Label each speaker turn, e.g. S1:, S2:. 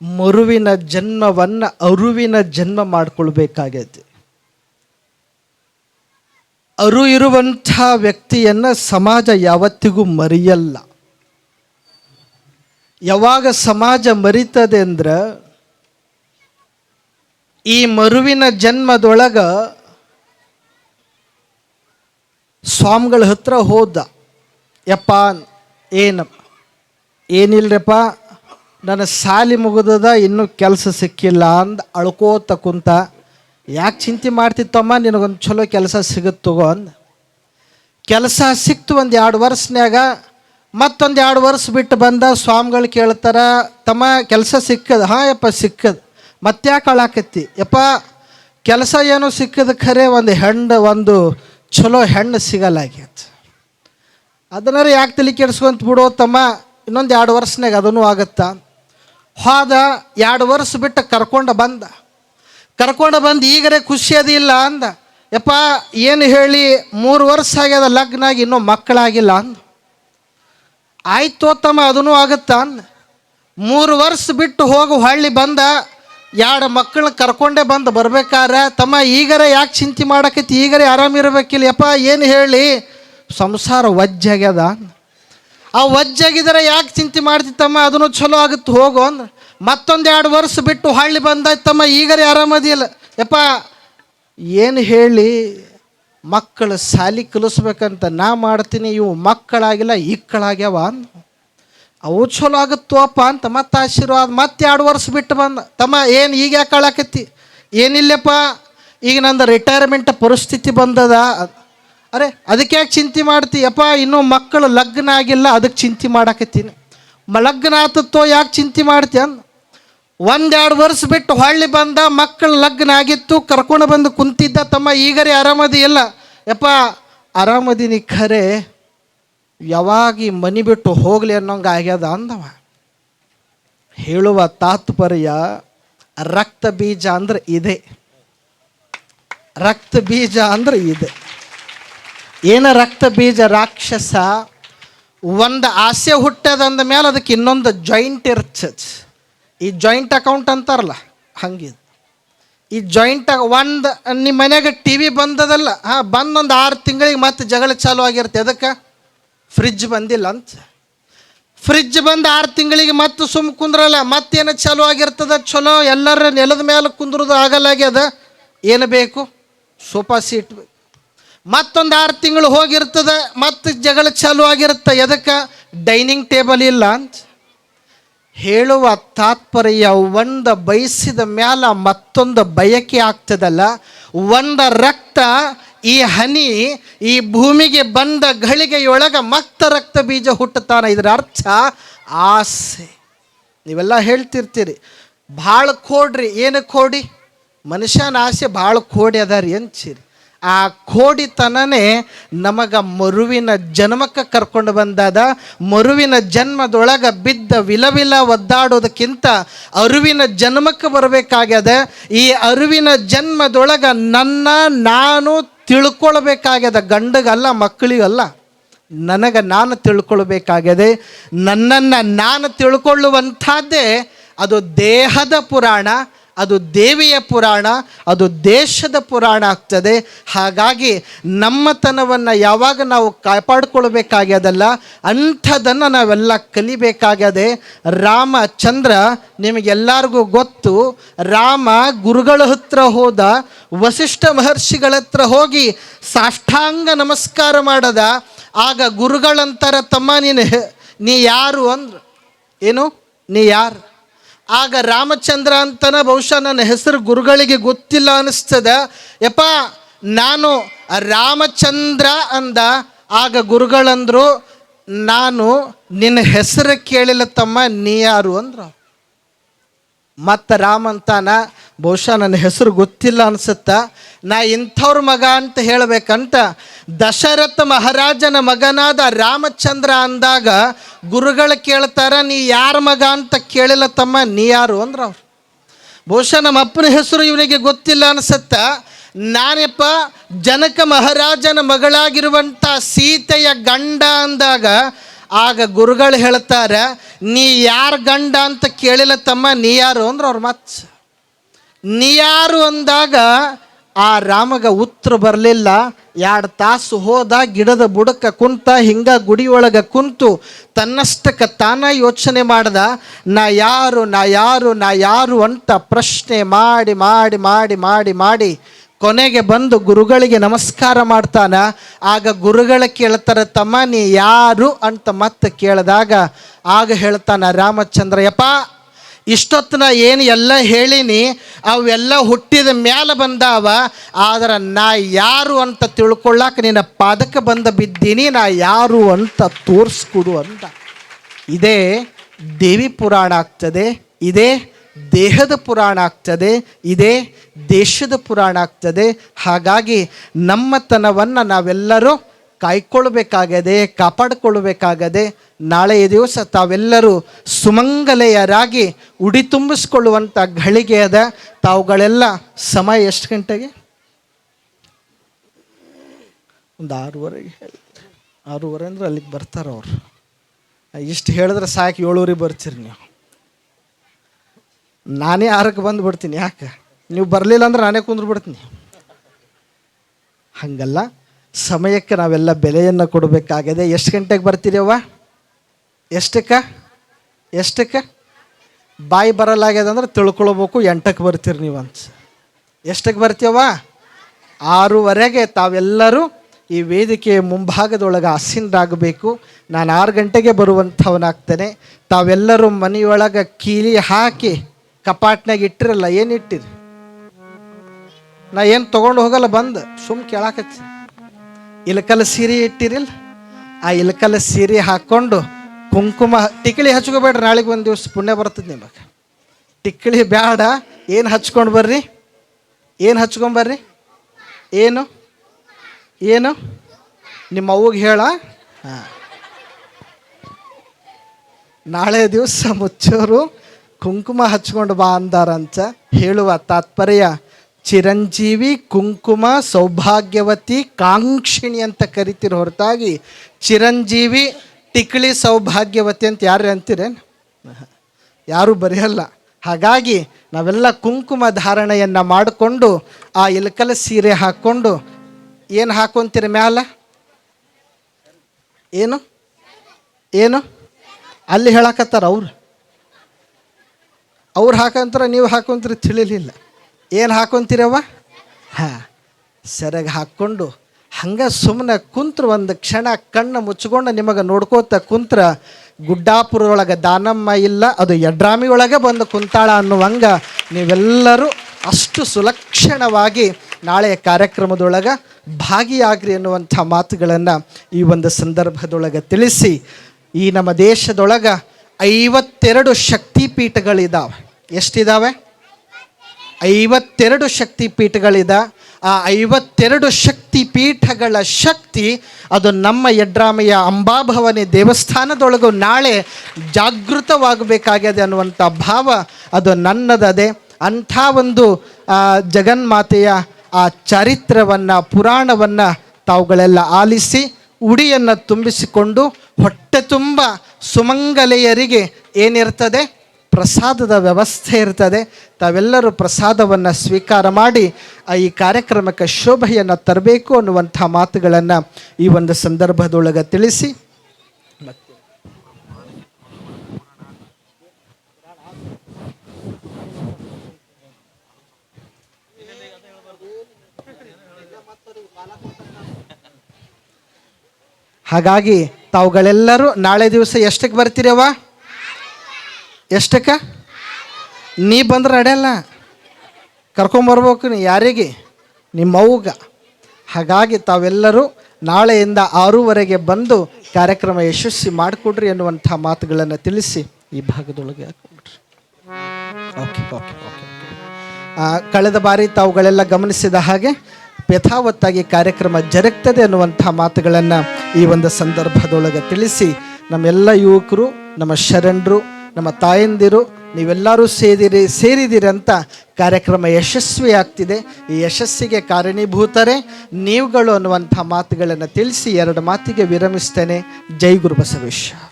S1: ಮರುವಿನ ಜನ್ಮವನ್ನು ಅರುವಿನ ಜನ್ಮ ಮಾಡ್ಕೊಳ್ಬೇಕಾಗೈತಿ. ಅರು ಇರುವಂಥ ವ್ಯಕ್ತಿಯನ್ನು ಸಮಾಜ ಯಾವತ್ತಿಗೂ ಮರೆಯಲ್ಲ. ಯಾವಾಗ ಸಮಾಜ ಮರಿತದೆ ಅಂದ್ರೆ ಈ ಮರುವಿನ ಜನ್ಮದೊಳಗ ಸ್ವಾಮಿಗಳ ಹತ್ರ ಹೋದ, ಯಪ್ಪ ಏನಪ್ಪ ಏನಿಲ್ರಪ್ಪ? ನನ್ನ ಸಾಲಿ ಮುಗಿದದ, ಇನ್ನೂ ಕೆಲಸ ಸಿಕ್ಕಿಲ್ಲ ಅಂದ ಅಳ್ಕೋತ ಕುಂತ, ಯಾಕೆ ಚಿಂತೆ ಮಾಡ್ತಿತ್ತಮ್ಮ, ನಿನಗೊಂದು ಚಲೋ ಕೆಲಸ ಸಿಗುತ್ತೆ ತಗೋ ಅಂದ. ಕೆಲಸ ಸಿಕ್ತು ಒಂದು ಎರಡು ವರ್ಷನ್ಯಾಗ, ಮತ್ತೊಂದು ಎರಡು ವರ್ಷ ಬಿಟ್ಟು ಬಂದ ಸ್ವಾಮಿಗಳು ಕೇಳ್ತಾರ, ತಮ್ಮ ಕೆಲಸ ಸಿಕ್ಕದ, ಹಾಂ ಯಪ್ಪ ಸಿಕ್ಕದ. ಮತ್ತ್ಯಾಕೆ ಅಳಾಕತ್ತಿ, ಯಪ್ಪ, ಕೆಲಸ ಏನೋ ಸಿಕ್ಕದ ಖರೆ, ಒಂದು ಹೆಣ್ಣು, ಒಂದು ಚಲೋ ಹೆಣ್ಣು ಸಿಗಲಾಗ್ಯದ ಅದನ್ನಾರು ಯಾಕೆ ತಲೆ ಕೆಡಿಸ್ಕೊಂತ ಬಿಡೋ ತಮ್ಮ ಇನ್ನೊಂದು ಎರಡು ವರ್ಷನಾಗ ಅದನ್ನು ಆಗತ್ತಾ? ಹೋದ ಎರಡು ವರ್ಷ ಬಿಟ್ಟು ಕರ್ಕೊಂಡು ಬಂದ. ಕರ್ಕೊಂಡು ಬಂದು ಈಗರೇ ಖುಷಿ ಅದಿಲ್ಲ ಅಂದ. ಯಪ್ಪ, ಏನು ಹೇಳಿ, ಮೂರು ವರ್ಷ ಆಗ್ಯದ ಲಗ್ನ ಆಗಿ ಇನ್ನೂ ಮಕ್ಕಳಾಗಿಲ್ಲ ಅಂದ. ಆಯ್ತು ತಮ್ಮ ಅದನ್ನು ಆಗುತ್ತಾ ಅಂದ. ಮೂರು ವರ್ಷ ಬಿಟ್ಟು ಹೋಗಿ ಹೊಳ್ಳಿ ಬಂದ. ಎರಡು ಮಕ್ಕಳನ್ನ ಕರ್ಕೊಂಡೇ ಬಂದು ಬರ್ಬೇಕಾರ ತಮ್ಮ, ಈಗರ ಯಾಕೆ ಚಿಂತೆ ಮಾಡಕತ್ತಿ? ಈಗರೇ ಆರಾಮಿರ್ಬೇಕಿಲ್ಲ. ಯಪ್ಪ, ಏನು ಹೇಳಿ? ಸಂಸಾರ ವಜ್ಜಾಗ್ಯದ ಅಂದ. ಆ ವಜ್ಜಾಗಿದ್ರೆ ಯಾಕೆ ಚಿಂತೆ ಮಾಡ್ತಿತ್ತಮ್ಮ? ಅದನ್ನು ಚಲೋ ಆಗುತ್ತೆ ಹೋಗು ಅಂದ್ರೆ. ಮತ್ತೊಂದು ಎರಡು ವರ್ಷ ಬಿಟ್ಟು ಹಳ್ಳಿ ಬಂದಾಯ್ತಮ್ಮ, ಈಗರೇ ಆರಾಮದಿಲ್ಲ ಯಪ್ಪ, ಏನು ಹೇಳಿ? ಮಕ್ಕಳು ಸಾಲಿ ಕಲಿಸ್ಬೇಕಂತ ನಾ ಮಾಡ್ತೀನಿ, ಇವು ಮಕ್ಕಳಾಗಿಲ್ಲ ಇಕ್ಕಳಾಗ್ಯಾವ ಅಂದ. ಅವು ಚಲೋ ಆಗುತ್ತೋಪ್ಪ ಅಂತ ಮತ್ತೆ ಆಶೀರ್ವಾದ, ಮತ್ತೆ ಎರಡು ವರ್ಷ ಬಿಟ್ಟು ಬಂದ. ತಮ್ಮ, ಏನು ಈಗ ಯಾಕೆ ಕಳಾಕತ್ತಿ? ಏನಿಲ್ಲಪ್ಪ, ಈಗ ನಂದು ರಿಟೈರ್ಮೆಂಟ್ ಪರಿಸ್ಥಿತಿ ಬಂದದ. ಅರೆ, ಅದಕ್ಕೆ ಯಾಕೆ ಚಿಂತೆ ಮಾಡ್ತೀಯಪ್ಪ ಇನ್ನೂ ಮಕ್ಕಳು ಲಗ್ನ ಆಗಿಲ್ಲ ಅದಕ್ಕೆ ಚಿಂತೆ ಮಾಡಾಕತ್ತೀನಿ. ಮ ಲಗ್ನ ಆತತ್ತೋ ಯಾಕೆ ಚಿಂತೆ ಮಾಡ್ತೀಯ ಅಂದ ಒಂದೆರಡು ವರ್ಷ ಬಿಟ್ಟು ಹೊಳ್ಳಿ ಬಂದ ಮಕ್ಕಳು ಲಗ್ನ ಆಗಿತ್ತು ಕರ್ಕೊಂಡು ಬಂದು ಕುಂತಿದ್ದ ತಮ್ಮ ಈಗರೇ ಆರಾಮದಿ ಇಲ್ಲ. ಯಪ್ಪ ಆರಾಮದಿನಿ ಖರೆ, ಯಾವಾಗ ಈ ಮನಿ ಬಿಟ್ಟು ಹೋಗಲಿ ಅನ್ನೋಂಗೆ ಆಗ್ಯದ ಅಂದವ. ಹೇಳುವ ತಾತ್ಪರ್ಯ ರಕ್ತ ಬೀಜ ಅಂದ್ರೆ ಇದೆ. ರಕ್ತ ಬೀಜ ಅಂದ್ರೆ ಇದೆ. ಏನ ರಕ್ತ ಬೀಜ ರಾಕ್ಷಸ, ಒಂದು ಆಸೆ ಹುಟ್ಟದಂದ ಮೇಲೆ ಅದಕ್ಕೆ ಇನ್ನೊಂದು ಜಾಯಿಂಟ್ ಇರ್ತದೆ ಈ ಜಾಯಿಂಟ್ ಅಕೌಂಟ್ ಅಂತಾರಲ್ಲ, ಹಂಗಿದೆ. ಈ ಜಾಯಿಂಟ್ ಒಂದು ನಿಮ್ಮ ಮನೆಯಾಗ ಟಿ ವಿ ಬಂದದಲ್ಲ, ಹಾಂ, ಬಂದೊಂದು ಆರು ತಿಂಗಳಿಗೆ ಮತ್ತೆ ಜಗಳ ಚಾಲು ಆಗಿರುತ್ತೆ. ಅದಕ್ಕೆ ಫ್ರಿಜ್ ಬಂದಿಲ್ಲ ಅಂತ. ಫ್ರಿಜ್ ಬಂದು ಆರು ತಿಂಗಳಿಗೆ ಮತ್ತೆ ಸುಮ್ ಕುಂದ್ರಲ್ಲ ಮತ್ತೇನು ಚಾಲು ಆಗಿರ್ತದ? ಚಲೋ ಎಲ್ಲರ ನೆಲದ ಮೇಲೆ ಕುಂದ್ರದು ಆಗಲ್ಲಾಗ್ಯದ ಏನು ಬೇಕು? ಸೋಫಾ ಸೀಟ್ ಬೇಕು. ಮತ್ತೊಂದು ಆರು ತಿಂಗಳು ಹೋಗಿರ್ತದೆ, ಮತ್ತೆ ಜಗಳ ಚಾಲು ಆಗಿರುತ್ತೆ. ಎದಕ್ಕೆ? ಡೈನಿಂಗ್ ಟೇಬಲ್ ಇಲ್ಲ ಅಂತ. ಹೇಳುವ ತಾತ್ಪರ್ಯ ಒಂದು ಬಯಸಿದ ಮ್ಯಾಲ ಮತ್ತೊಂದು ಬಯಕೆ ಆಗ್ತದಲ್ಲ. ಒಂದ ರಕ್ತ, ಈ ಹನಿ, ಈ ಭೂಮಿಗೆ ಬಂದ ಘಳಿಗೆಯೊಳಗ ಮತ್ತ ರಕ್ತ ಬೀಜ ಹುಟ್ಟುತ್ತಾನೆ ಇದರ ಅರ್ಥ? ಆಸೆ. ನೀವೆಲ್ಲ ಹೇಳ್ತಿರ್ತೀರಿ, ಭಾಳ ಕೋಡ್ರಿ ಏನು ಕೋಡಿ? ಮನುಷ್ಯನ ಆಸೆ ಭಾಳ ಕೋಡಿ ಅದ ರೀ ಆ ಕೋಡಿತನನೇ ನಮಗ ಮರುವಿನ ಜನ್ಮಕ್ಕೆ ಕರ್ಕೊಂಡು ಬಂದಾದ. ಮರುವಿನ ಜನ್ಮದೊಳಗ ಬಿದ್ದ ವಿಲವಿಲ ಒದ್ದಾಡೋದಕ್ಕಿಂತ ಅರುವಿನ ಜನ್ಮಕ್ಕೆ ಬರಬೇಕಾಗ್ಯದ. ಈ ಅರುವಿನ ಜನ್ಮದೊಳಗ ನನ್ನ, ನಾನು ತಿಳ್ಕೊಳ್ಬೇಕಾಗ್ಯದ. ಗಂಡಗಲ್ಲ, ಮಕ್ಕಳಿಗಲ್ಲ. ನನಗೆ ನಾನು ತಿಳ್ಕೊಳ್ಬೇಕಾಗ್ಯದೆ. ನನ್ನನ್ನು ನಾನು ತಿಳ್ಕೊಳ್ಳುವಂಥದ್ದೇ ಅದು ದೇಹದ ಪುರಾಣ. ಅದು ದೇವಿಯ ಪುರಾಣ, ಅದು ದೇಶದ ಪುರಾಣ ಆಗ್ತದೆ. ಹಾಗಾಗಿ ನಮ್ಮತನವನ್ನು ಯಾವಾಗ ನಾವು ಕಾಪಾಡಿಕೊಳ್ಬೇಕಾಗ್ಯದಲ್ಲ ಅಂಥದ್ದನ್ನು ನಾವೆಲ್ಲ ಕಲಿಬೇಕಾಗ್ಯದೆ. ರಾಮಚಂದ್ರ ನಿಮಗೆಲ್ಲರಿಗೂ ಗೊತ್ತು, ರಾಮ ಗುರುಗಳ ಹತ್ರ ಹೋದ, ವಸಿಷ್ಠ ಮಹರ್ಷಿಗಳ ಹತ್ರ ಹೋಗಿ ಸಾಷ್ಟಾಂಗ ನಮಸ್ಕಾರ ಮಾಡದ. ಆಗ ಗುರುಗಳಂತಾರ ತಮ್ಮ ನೀನು, ನೀ ಯಾರು ಅಂದ್ರು, ಏನು, ನೀ ಯಾರು? ಆಗ ರಾಮಚಂದ್ರ ಅಂತನ ಬಹುಶಃ ನನ್ನ ಹೆಸರು ಗುರುಗಳಿಗೆ ಗೊತ್ತಿಲ್ಲ ಅನ್ನಿಸ್ತದ ಯಪ್ಪ, ನಾನು ರಾಮಚಂದ್ರ ಅಂದ, ಆಗ ಗುರುಗಳಂದ್ರು, ನಾನು ನಿನ್ನ ಹೆಸರು ಕೇಳಿಲ್ಲ ತಮ್ಮ, ನೀ ಯಾರು ಅಂದ್ರು. ಮತ್ತು ರಾಮ ಅಂತಾನ ಬಹುಶಃ ನನ್ನ ಹೆಸರು ಗೊತ್ತಿಲ್ಲ ಅನಿಸುತ್ತಾ? ನಾ ಇಂಥವ್ರ ಮಗ ಅಂತ ಹೇಳಬೇಕಂತ ದಶರಥ ಮಹಾರಾಜನ ಮಗನಾದ ರಾಮಚಂದ್ರ ಅಂದಾಗ ಗುರುಗಳು ಕೇಳ್ತಾರ, ನೀ ಯಾರ ಮಗ ಅಂತ ಕೇಳಿಲ್ಲ ತಮ್ಮ, ನೀ ಯಾರು? ಅಂದ್ರೆ ಅವ್ರು. ಬಹುಶಃ ನಮ್ಮ ಅಪ್ಪನ ಹೆಸರು ಇವನಿಗೆ ಗೊತ್ತಿಲ್ಲ ಅನಿಸುತ್ತ? ನಾನಪ್ಪ ಜನಕ ಮಹಾರಾಜನ ಮಗಳಾಗಿರುವಂಥ ಸೀತೆಯ ಗಂಡ ಅಂದಾಗ ಆಗ ಗುರುಗಳು ಹೇಳ್ತಾರೆ, ನೀ ಯಾರ ಗಂಡ ಅಂತ ಕೇಳಿಲ್ಲ ತಮ್ಮ, ನೀ ಯಾರು? ಅಂದ್ರೆ ಅವ್ರ ಮತ್. ನೀ ಯಾರು ಅಂದಾಗ ಆ ರಾಮಗ ಉತ್ತರ ಬರಲಿಲ್ಲ. ಎರಡು ತಾಸು ಹೋದ ಗಿಡದ ಬುಡಕ ಕುಂತ ಹಿಂಗ ಗುಡಿಯೊಳಗೆ ಕುಂತು ತನ್ನಷ್ಟಕ್ಕೆ ತಾನ ಯೋಚನೆ ಮಾಡ್ದ. ನಾ ಯಾರು ನಾ ಯಾರು ನಾ ಯಾರು ಅಂತ ಪ್ರಶ್ನೆ ಮಾಡಿ ಮಾಡಿ ಮಾಡಿ ಮಾಡಿ ಮಾಡಿ ಕೊನೆಗೆ ಬಂದು ಗುರುಗಳಿಗೆ ನಮಸ್ಕಾರ ಮಾಡ್ತಾನ. ಆಗ ಗುರುಗಳ ಕೇಳ್ತಾರೆ, ತಮ್ಮ, ನೀ ಯಾರು? ಅಂತ ಮತ್ತೆ ಕೇಳಿದಾಗ ಆಗ ಹೇಳ್ತಾನ ರಾಮಚಂದ್ರ ಯಪ್ಪ ಇಷ್ಟೊತ್ತನ ಏನು ಎಲ್ಲ ಹೇಳಿನಿ, ಅವೆಲ್ಲ ಹುಟ್ಟಿದ ಮ್ಯಾಲ ಬಂದಾವ, ಆದ್ರೆ ನಾ ಯಾರು ಅಂತ ತಿಳ್ಕೊಳ್ಳಾಕ ನಿನ್ನ ಪಾದಕ್ಕೆ ಬಂದ ಬಿದ್ದೀನಿ, ನಾ ಯಾರು ಅಂತ ತೋರಿಸ್ಕೊಡು ಅಂತ. ಇದೇ ದೇವಿ ಪುರಾಣ ಆಗ್ತದೆ, ಇದೇ ದೇಹದ ಪುರಾಣ ಆಗ್ತದೆ, ಇದೇ ದೇಶದ ಪುರಾಣ ಆಗ್ತದೆ. ಹಾಗಾಗಿ ನಮ್ಮತನವನ್ನು ನಾವೆಲ್ಲರೂ ಕಾಯ್ಕೊಳ್ಬೇಕಾಗದೆ ಕಾಪಾಡಿಕೊಳ್ಬೇಕಾಗದೆ ನಾಳೆಯ ದಿವಸ ತಾವೆಲ್ಲರೂ ಸುಮಂಗಲೆಯರಾಗಿ ಉಡಿ ತುಂಬಿಸ್ಕೊಳ್ಳುವಂಥ ಘಳಿಗೆ ಅದ. ತಾವುಗಳೆಲ್ಲ ಸಮಯ ಎಷ್ಟು ಗಂಟೆಗೆ? ಒಂದು ಆರೂವರೆಗೆ ಆರೂವರೆ ಅಂದ್ರೆ ಅಲ್ಲಿಗೆ ಬರ್ತಾರೆ ಅವರು. ಇಷ್ಟು ಹೇಳಿದ್ರೆ ಸಾಕು ಏಳುವರೆಗೆ ಬರ್ತೀರಿ ನೀವು. ನಾನೇ ಆರಕ್ಕೆ ಬಂದು ಬಿಡ್ತೀನಿ ಯಾಕೆ? ನೀವು ಬರಲಿಲ್ಲ ಅಂದ್ರೆ ನಾನೇ ಕುಂದ್ರು ಬಿಡ್ತೀನಿ ಹಾಗಲ್ಲ. ಸಮಯಕ್ಕೆ ನಾವೆಲ್ಲ ಬೆಲೆಯನ್ನು ಕೊಡಬೇಕಾಗಿದೆ. ಎಷ್ಟು ಗಂಟೆಗೆ ಬರ್ತೀರವ್ವ? ಎಷ್ಟಕ್ಕೆ? ಎಷ್ಟಕ್ಕೆ? ಬಾಯಿ ಬರಲಾಗ್ಯದ ಅಂದ್ರೆ ತಿಳ್ಕೊಳ್ಬೇಕು, ಎಂಟಕ್ಕೆ ಬರ್ತೀರಿ ನೀವು ಅಂತ ಎಷ್ಟಕ್ಕೆ ಬರ್ತೀವ ಆರೂವರೆಗೆ ತಾವೆಲ್ಲರೂ ಈ ವೇದಿಕೆಯ ಮುಂಭಾಗದೊಳಗೆ ಆಸೀನರಾಗಬೇಕು. ನಾನು ಆರು ಗಂಟೆಗೆ ಬರುವಂಥವನಾಗ್ತೇನೆ. ತಾವೆಲ್ಲರೂ ಮನೆಯೊಳಗೆ ಕೀಲಿ ಹಾಕಿ ಕಪಾಟ್ನಾಗ ಇಟ್ಟಿರಲ್ಲ, ಏನು ಇಟ್ಟಿರಿ? ನಾ ಏನು ತೊಗೊಂಡು ಹೋಗಲ್ಲ, ಬಂದು ಸುಮ್ ಕೇಳಾಕತ್ತಿ. ಇಲಕಲ್ಲ ಸೀರೆ ಇಟ್ಟಿರಿಲ್ಲ ಆ ಇಲಕಲ ಸೀರೆ ಹಾಕ್ಕೊಂಡು ಕುಂಕುಮ, ಟಿಕ್ಳಿ ಹಚ್ಕೋಬೇಡ್ರಿ, ನಾಳೆಗೆ ಒಂದು ದಿವಸ ಪುಣ್ಯ ಬರ್ತದೆ ನಿಮಗೆ. ಟಿಕ್ಳಿ ಬೇಡ ಏನು ಹಚ್ಕೊಂಡು ಬರ್ರಿ? ಏನು ಹಚ್ಕೊಂಬರ್ರಿ ಏನು? ಏನು? ನಿಮ್ಮ ಅವ್ಗೆ ಹೇಳ. ಹಾಂ. ನಾಳೆ ದಿವಸ ಮುಚ್ಚೋರು ಕುಂಕುಮ ಹಚ್ಕೊಂಡು ಬಾ ಅಂದಾರಂತ ಹೇಳುವ ತಾತ್ಪರ್ಯ. ಚಿರಂಜೀವಿ ಕುಂಕುಮ ಸೌಭಾಗ್ಯವತಿ ಕಾಂಕ್ಷಿಣಿ ಅಂತ ಕರಿತಿರೋ ಹೊರತಾಗಿ ಚಿರಂಜೀವಿ ಟಿಕ್ಳಿ ಸೌಭಾಗ್ಯವತಿ ಅಂತ ಯಾರು ಅಂತೀರೇನು ಯಾರೂ ಬರೆಯಲ್ಲ. ಹಾಗಾಗಿ ನಾವೆಲ್ಲ ಕುಂಕುಮ ಧಾರಣೆಯನ್ನು ಮಾಡಿಕೊಂಡು ಆ ಇಲಕಲ ಸೀರೆ ಹಾಕ್ಕೊಂಡು ಏನು ಹಾಕೊಂತೀರಿ ಮ್ಯಾಲ? ಏನು? ಏನು? ಅಲ್ಲಿ ಹೇಳಕತ್ತಾರ ಅವ್ರು? ಅವ್ರು ಹಾಕಂತಾರ ನೀವು ಹಾಕೊಂತೀರಿ ತಿಳಿಲಿಲ್ಲ. ಏನು ಹಾಕೊಂತೀರವ್ವ? ಹಾಂ ಸರಿಯಾಗಿ ಹಾಕ್ಕೊಂಡು ಹಂಗೆ ಸುಮ್ಮನೆ ಕುಂತ್ರ ಒಂದು ಕ್ಷಣ ಕಣ್ಣು ಮುಚ್ಕೊಂಡು ನಿಮಗೆ ನೋಡ್ಕೋತ ಕುಂತ್ರ ಗುಡ್ಡಾಪುರದೊಳಗೆ ದಾನಮ್ಮ ಇಲ್ಲ, ಅದು ಯಡ್ರಾಮಿ ಒಳಗೆ ಬಂದು ಕುಂತಾಳ ಅನ್ನುವಂಗ ನೀವೆಲ್ಲರೂ ಅಷ್ಟು ಸುಲಕ್ಷಣವಾಗಿ ನಾಳೆಯ ಕಾರ್ಯಕ್ರಮದೊಳಗೆ ಭಾಗಿಯಾಗ್ರಿ ಅನ್ನುವಂಥ ಮಾತುಗಳನ್ನು ಈ ಒಂದು ಸಂದರ್ಭದೊಳಗೆ ತಿಳಿಸಿ. ಈ ನಮ್ಮ ದೇಶದೊಳಗೆ ಐವತ್ತೆರಡು ಶಕ್ತಿಪೀಠಗಳಿದ್ದಾವೆ ಎಷ್ಟಿದ್ದಾವೆ ಐವತ್ತೆರಡು ಶಕ್ತಿ ಪೀಠಗಳಿದ ಆ ಐವತ್ತೆರಡು ಶಕ್ತಿ ಪೀಠಗಳ ಶಕ್ತಿ ಅದು ನಮ್ಮ ಯಡ್ರಾಮಯ್ಯ ಅಂಬಾಭವನಿ ದೇವಸ್ಥಾನದೊಳಗೂ ನಾಳೆ ಜಾಗೃತವಾಗಬೇಕಾಗಿದೆ ಅನ್ನುವಂಥ ಭಾವ ಅದು ನನ್ನದದೆ. ಅಂಥ ಒಂದು ಜಗನ್ಮಾತೆಯ, ಆ ಚರಿತ್ರವನ್ನು, ಪುರಾಣವನ್ನು ತಾವುಗಳೆಲ್ಲ ಆಲಿಸಿ, ಉಡಿಯನ್ನು ತುಂಬಿಸಿಕೊಂಡು ಹೊಟ್ಟೆ ತುಂಬ ಸುಮಂಗಲೆಯರಿಗೆ ಏನಿರ್ತದೆ? ಪ್ರಸಾದದ ವ್ಯವಸ್ಥೆ ಇರ್ತದೆ. ತಾವೆಲ್ಲರೂ ಪ್ರಸಾದವನ್ನು ಸ್ವೀಕಾರ ಮಾಡಿ ಈ ಕಾರ್ಯಕ್ರಮಕ್ಕೆ ಶೋಭೆಯನ್ನು ತರಬೇಕು ಅನ್ನುವಂಥ ಮಾತುಗಳನ್ನು ಈ ಒಂದು ಸಂದರ್ಭದೊಳಗೆ ತಿಳಿಸಿ. ಹಾಗಾಗಿ ತಾವುಗಳೆಲ್ಲರೂ ನಾಳೆ ದಿವಸ ಎಷ್ಟಕ್ಕೆ ಬರ್ತೀರವ್ವ? ಎಷ್ಟಕ್ಕೆ? ನೀ ಬಂದ್ರೆ ನಡೆಯಲ್ಲ ಕರ್ಕೊಂಬರ್ಬೇಕು ನೀ ಯಾರಿಗೆ? ನಿಮ್ಮ ಅವ್ಗ. ಹಾಗಾಗಿ ತಾವೆಲ್ಲರೂ ನಾಳೆಯಿಂದ ಆರೂವರೆಗೆ ಬಂದು ಕಾರ್ಯಕ್ರಮ ಯಶಸ್ವಿ ಮಾಡಿಕೊಡ್ರಿ ಅನ್ನುವಂಥ ಮಾತುಗಳನ್ನು ತಿಳಿಸಿ ಈ ಭಾಗದೊಳಗೆ ಓಕೆ ಓಕೆ ಓಕೆ ಕಳೆದ ಬಾರಿ ತಾವುಗಳೆಲ್ಲ ಗಮನಿಸಿದ ಹಾಗೆ ಯಥಾವತ್ತಾಗಿ ಕಾರ್ಯಕ್ರಮ ಜರುಗ್ತದೆ ಅನ್ನುವಂಥ ಮಾತುಗಳನ್ನು ಈ ಒಂದು ಸಂದರ್ಭದೊಳಗೆ ತಿಳಿಸಿ ನಮ್ಮೆಲ್ಲ ಯುವಕರು, ನಮ್ಮ ಶರಣರು ನಮ್ಮ ತಾಯಂದಿರು, ನೀವೆಲ್ಲರೂ ಸೇರಿರಿ ಸೇರಿದಿರಂತ ಕಾರ್ಯಕ್ರಮ ಯಶಸ್ವಿ ಆಗ್ತಿದೆ ಈ ಯಶಸ್ಸಿಗೆ ಕಾರಣೀಭೂತರೇ, ನೀವುಗಳು ಅನ್ನುವಂಥ ಮಾತುಗಳನ್ನು ತಿಳಿಸಿ ಎರಡು ಮಾತಿಗೆ ವಿರಮಿಸ್ತೇನೆ. ಜೈ ಗುರು ಬಸವೇಶ್ವರ.